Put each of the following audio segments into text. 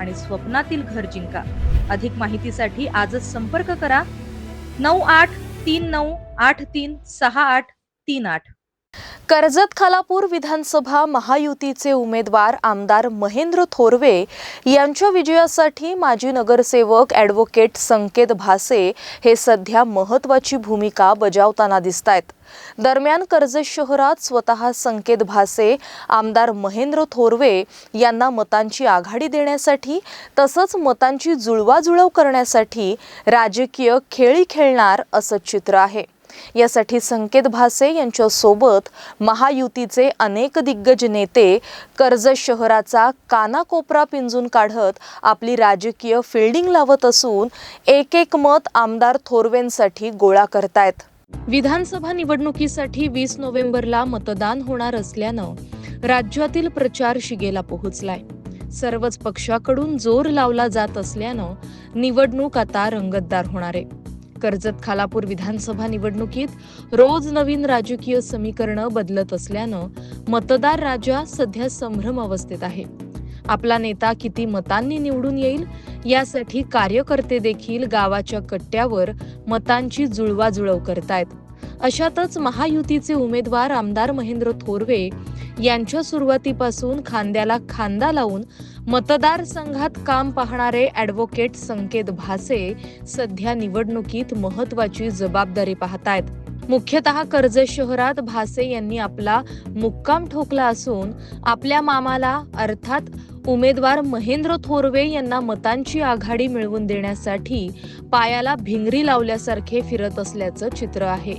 आणि स्वप्नातील घर जिंका. अधिक माहितीसाठी आजच संपर्क करा. नऊ आठ तीन नऊ आठ तीन सहा आठ तीन आठ. कर्जत खालापूर विधानसभा महायुतीचे उमेदवार आमदार महेंद्र थोरवे यांच्या विजयासाठी माजी नगरसेवक ॲडव्होकेट संकेत भासे हे सध्या महत्त्वाची भूमिका बजावताना दिसत आहेत दरम्यान कर्जत शहरात स्वतः संकेत भासे आमदार महेंद्र थोरवे यांना मतांची आघाडी देण्यासाठी तसंच मतांची जुळवाजुळव करण्यासाठी राजकीय खेळी खेळणार असं चित्र आहे. यासाठी संकेत भासे यांच्यासोबत महायुतीचे अनेक दिग्गज नेते कर्जत शहराचा कानाकोपरा पिंजून काढत आपली राजकीय फिल्डिंग लावत असून एक एक मत आमदार थोरवेंसाठी गोळा करतायत. विधानसभा निवडणुकीसाठी वीस नोव्हेंबरला मतदान होणार असल्यानं राज्यातील प्रचार शिगेला पोहोचलाय. सर्वच पक्षाकडून जोर लावला जात असल्यानं निवडणूक आता रंगतदार होणार आहे. कर्जत खालापूर विधानसभा निवडणुकीत रोज नवीन राजकीय समीकरणं बदलत असल्यानं मतदार राजा सध्या संभ्रम अवस्थेत आहे. आपला नेता किती मतांनी निवडून येईल यासाठी कार्यकर्ते देखील गावाच्या कट्ट्यावर मतांची जुळवाजुळव करतायत. अशातच महायुतीचे उमेदवार आमदार महेंद्र थोरवे यांच्या सुरुवातीपासून खांद्याला खांदा लावून मतदारसंघात काम पाहणारे ॲडव्होकेट संकेत भासे सध्या निवडणुकीत महत्वाची जबाबदारी पाहतायत. मुख्यतः कर्जत शहरात भासे यांनी आपला मुक्काम ठोकला असून आपल्या मामाला अर्थात उमेदवार महेंद्र थोरवे यांना मतांची आघाडी मिळवून देण्यासाठी पायाला भिंगरी लावल्यासारखे फिरत असल्याचं चित्र आहे.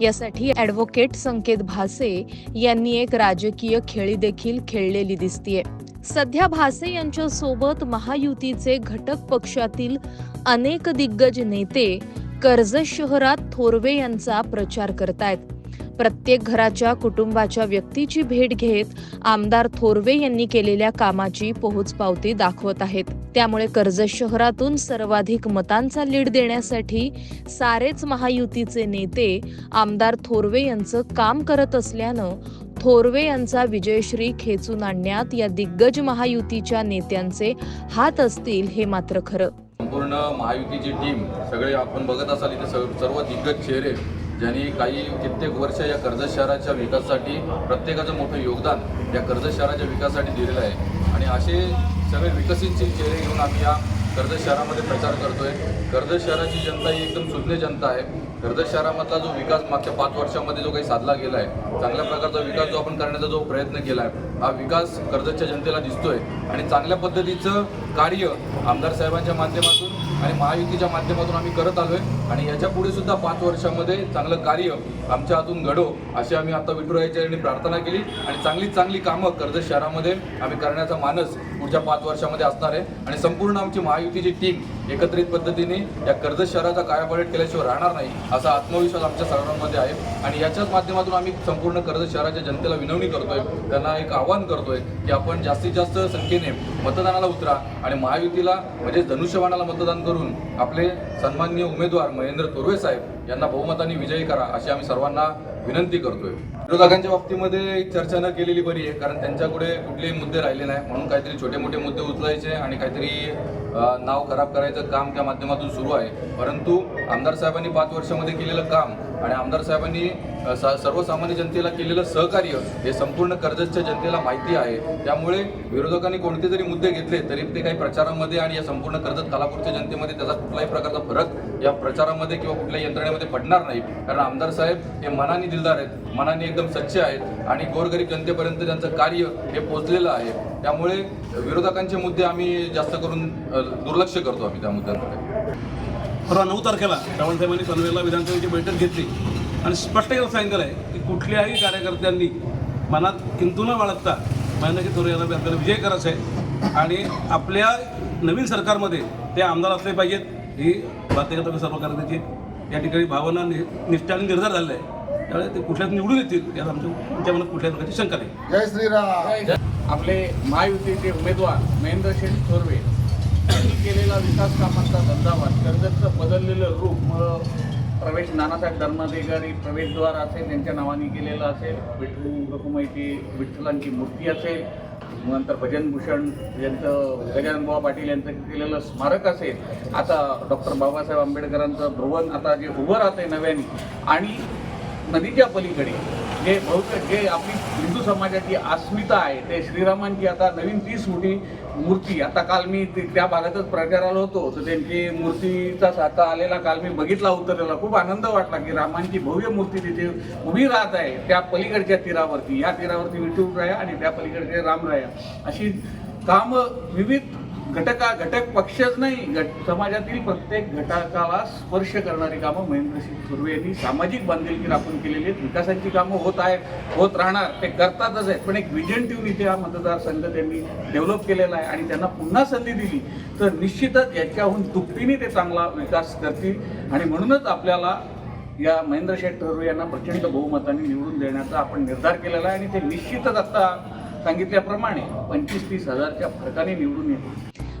यासाठी ॲडव्होकेट संकेत भासे यांनी एक राजकीय खेळी देखील खेळलेली दिसतीये. सध्या भासे यांच्या सोबत महायुतीचे घटक पक्षातील अनेक दिग्गज नेते कर्जत शहरात थोरवे यांचा प्रचार करतायत. प्रत्येक घराच्या कुटुंबाच्या व्यक्तीची भेट घेत आमदार थोरवे यांनी केलेल्या कामाची पोहोचपावती दाखवत आहेत. त्यामुळे कर्जत शहरातून सर्वाधिक मतांचा लीड देण्यासाठी सारेच महायुतीचे नेते आमदार थोरवे यांचं काम करत असल्यानं थोरवे यांचा विजयश्री खेचून आणण्यात या दिग्गज महायुतीच्या नेत्यांचे हात असतील हे मात्र खरं. संपूर्ण महायुतीची टीम सगळे आपण बघत असाल इथे सर्व दिग्गज चेहरे ज्यांनी काही कित्येक वर्ष या कर्जत शहराच्या विकासासाठी प्रत्येकाचं मोठं योगदान या कर्जत शहराच्या विकासासाठी दिलेलं आहे. आणि असे सगळे विकसितशील चेहरे घेऊन आम्ही या कर्जत शहरामध्ये प्रचार करतोय. कर्जत शहराची जनता ही एकदम सुज्ञ जनता आहे. कर्जत शहरामधला जो विकास मागच्या पाच वर्षामध्ये जो काही साधला गेला आहे चांगल्या प्रकारचा विकास जो आपण करण्याचा जो प्रयत्न केला आहे हा विकास कर्जतच्या जनतेला दिसतोय. आणि चांगल्या पद्धतीचं कार्य आमदार साहेबांच्या माध्यमातून आणि महायुतीच्या माध्यमातून आम्ही करत आलोय. आणि याच्यापुढे सुद्धा पाच वर्षामध्ये चांगलं कार्य आमच्या हातून घडो अशी आम्ही आता विठुरायाच्या प्रार्थना केली. आणि चांगली चांगली कामं कर्जत शहरामध्ये आम्ही करण्याचा मानस पुढच्या पाच वर्षामध्ये असणार आहे. आणि संपूर्ण आमची महायुतीची टीम एकत्रित पद्धतीने या कर्जत शहराचा कार्यपालट केल्याशिवाय राहणार नाही असा आत्मविश्वास आमच्या सर्वांमध्ये आहे. आणि याच्याच माध्यमातून आम्ही संपूर्ण कर्जत शहराच्या जनतेला विनवणी करतोय त्यांना एक आवाहन करतोय की आपण जास्तीत जास्त संख्येने मतदानाला उतरा आणि महायुतीला म्हणजे धनुष्यबाणाला मतदान करून आपले सन्माननीय उमेदवार महेंद्र तोरवे साहेब यांना बहुमताने विजयी करा अशी आम्ही सर्वांना विनंती करतोय. विरोधकांच्या बाबतीमध्ये चर्चा न केलेली बरी आहे कारण त्यांच्याकडे कुठलेही मुद्दे राहिले नाही म्हणून काहीतरी छोटे मोठे मुद्दे उचलायचे आणि काहीतरी नाव खराब करायचं काम त्या माध्यमातून सुरू आहे. परंतु आमदार साहेबांनी पाच वर्षामध्ये केलेलं काम आणि आमदार साहेबांनी स- सर्वसामान्य जनतेला केलेलं सहकार्य हे संपूर्ण कर्जतच्या जनतेला माहिती आहे. त्यामुळे विरोधकांनी कोणते जरी मुद्दे घेतले तरी ते काही प्रचारामध्ये आणि या संपूर्ण कर्जत कालापूरच्या जनतेमध्ये त्याचा कुठलाही प्रकारचा फरक या प्रचारामध्ये किंवा कुठल्या यंत्रणेमध्ये पडणार नाही. कारण आमदार साहेब हे मनाने दिलदार आहेत मनाने एकदम सच्चे आहेत आणि गोरगरीब जनतेपर्यंत त्यांचं कार्य हे पोचलेलं आहे. त्यामुळे विरोधकांचे मुद्दे आम्ही जास्त करून दुर्लक्ष करतो आम्ही त्या मुद्द्यांकडे परवा नऊ तारखेला साहेबांनी पनवेलला विधानसभेची बैठक घेतली आणि स्पष्ट केलं सांगितलं आहे की कुठल्याही कार्यकर्त्यांनी मनात किंतू न बाळगता महेंद्रजी थोर यांना आपल्याला विजय करायचा आहे आणि आपल्या नवीन सरकारमध्ये ते आमदार असले पाहिजेत. ही भारतीय जनता पक्ष सर्व कार्यकर्त्याची या ठिकाणी भावना नि- निष्ठा आणि निर्धार झालेला आहे. त्यामुळे ते कुठल्याच निवडून येतील यात आमच्या तुमच्या मनात कुठल्याच प्रकारची शंका नाही. जय श्रीराम. आपले महायुतीचे उमेदवार महेंद्र शेठ थोरवे यांनी केलेला विकास कामांचा धंदावाद कर्जतचं बदललेलं रूप मग प्रवेश नानासाहेब धर्माधिकारी प्रवेशद्वार असेल त्यांच्या नावाने केलेलं असेल विठ्ठल रखुमाईची विठ्ठलांची मूर्ती असेल नंतर भजनभूषण यांचं गजाननबुवा पाटील यांचं केलेलं स्मारक असेल आता डॉक्टर बाबासाहेब आंबेडकरांचं भवन आता जे उभं राहतं आहे नव्याने आणि नदीच्या पलीकडे जे बहुतेक जे आपली हिंदू समाजाची अस्मिता आहे ते श्रीरामांची आता नवीन तीस मोठी मूर्ती आता काल मी ते- त्या भागातच प्रचाराला होतो तर त्यांची मूर्तीचा साचा आलेला काल मी बघितला उतरलेला. खूप आनंद वाटला की रामांची भव्य मूर्ती तिथे उभी राहत आहे त्या पलीकडच्या तीरावरती. या तीरावरती विठुराया आणि त्या पलीकडचे रामराया. अशी कामं विविध घटका घटक पक्षच नाही घट समाजातील प्रत्येक घटकाला स्पर्श करणारी कामं महेंद्रसिंग सुर्वे यांनी सामाजिक बांधिलकी राखून केलेली आहेत. विकासाची कामं होत आहेत होत राहणार ते करतातच आहेत. पण एक विजन ठेवून इथे हा मतदारसंघ त्यांनी डेव्हलप केलेला आहे आणि त्यांना पुन्हा संधी दिली. तर निश्चितच याच्याहून दुपटीने ते चांगला विकास करतील. आणि म्हणूनच आपल्याला या महेंद्र शेठ थोरवे यांना प्रचंड बहुमताने निवडून देण्याचा आपण निर्धार केलेला आहे. आणि ते निश्चितच आता सांगितल्याप्रमाणे पंचवीस तीस हजारच्या फरकाने निवडून येतील.